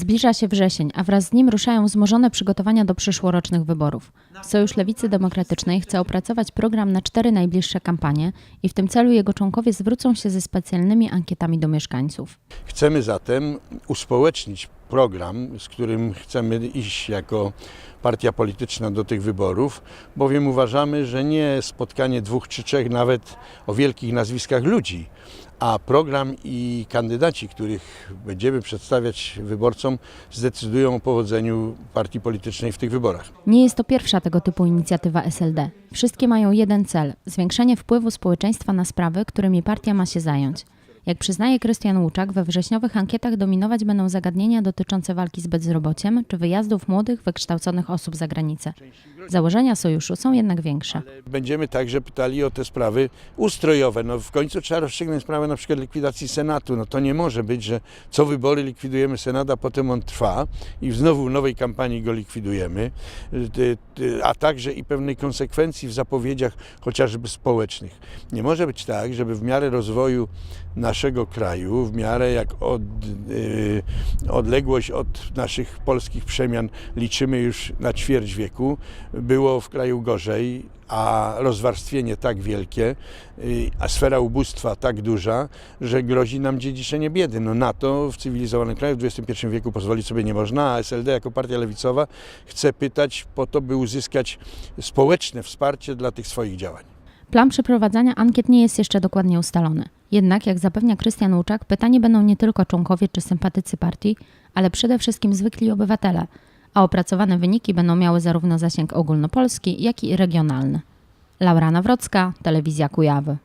Zbliża się wrzesień, a wraz z nim ruszają wzmożone przygotowania do przyszłorocznych wyborów. Sojusz Lewicy Demokratycznej chce opracować program na cztery najbliższe kampanie i w tym celu jego członkowie zwrócą się ze specjalnymi ankietami do mieszkańców. Chcemy zatem uspołecznić program, z którym chcemy iść jako partia polityczna do tych wyborów, bowiem uważamy, że nie spotkanie dwóch czy trzech nawet o wielkich nazwiskach ludzi, a program i kandydaci, których będziemy przedstawiać wyborcom, zdecydują o powodzeniu partii politycznej w tych wyborach. Nie jest to pierwsza tego typu inicjatywa SLD. Wszystkie mają jeden cel zwiększenie wpływu społeczeństwa na sprawy, którymi partia ma się zająć. Jak przyznaje Krystian Łuczak, we wrześniowych ankietach dominować będą zagadnienia dotyczące walki z bezrobociem czy wyjazdów młodych, wykształconych osób za granicę. Założenia sojuszu są jednak większe. Będziemy także pytali o te sprawy ustrojowe. No w końcu trzeba rozstrzygnąć sprawę na przykład likwidacji Senatu. No to nie może być, że co wybory likwidujemy Senat, a potem on trwa i znowu w nowej kampanii go likwidujemy, a także i pewnej konsekwencji w zapowiedziach chociażby społecznych. Nie może być tak, żeby w miarę rozwoju naszego kraju, w miarę jak od, y, odległość od naszych polskich przemian liczymy już na ćwierć wieku, było w kraju gorzej, a rozwarstwienie tak wielkie, y, a sfera ubóstwa tak duża, że grozi nam dziedziczenie biedy. No na to w cywilizowanym kraju w XXI wieku pozwolić sobie nie można, a SLD jako partia lewicowa chce pytać po to, by uzyskać społeczne wsparcie dla tych swoich działań. Plan przeprowadzania ankiet nie jest jeszcze dokładnie ustalony. Jednak, jak zapewnia Krystian Łuczak, pytani będą nie tylko członkowie czy sympatycy partii, ale przede wszystkim zwykli obywatele, a opracowane wyniki będą miały zarówno zasięg ogólnopolski, jak i regionalny. Laura Nawrocka, Telewizja Kujawy.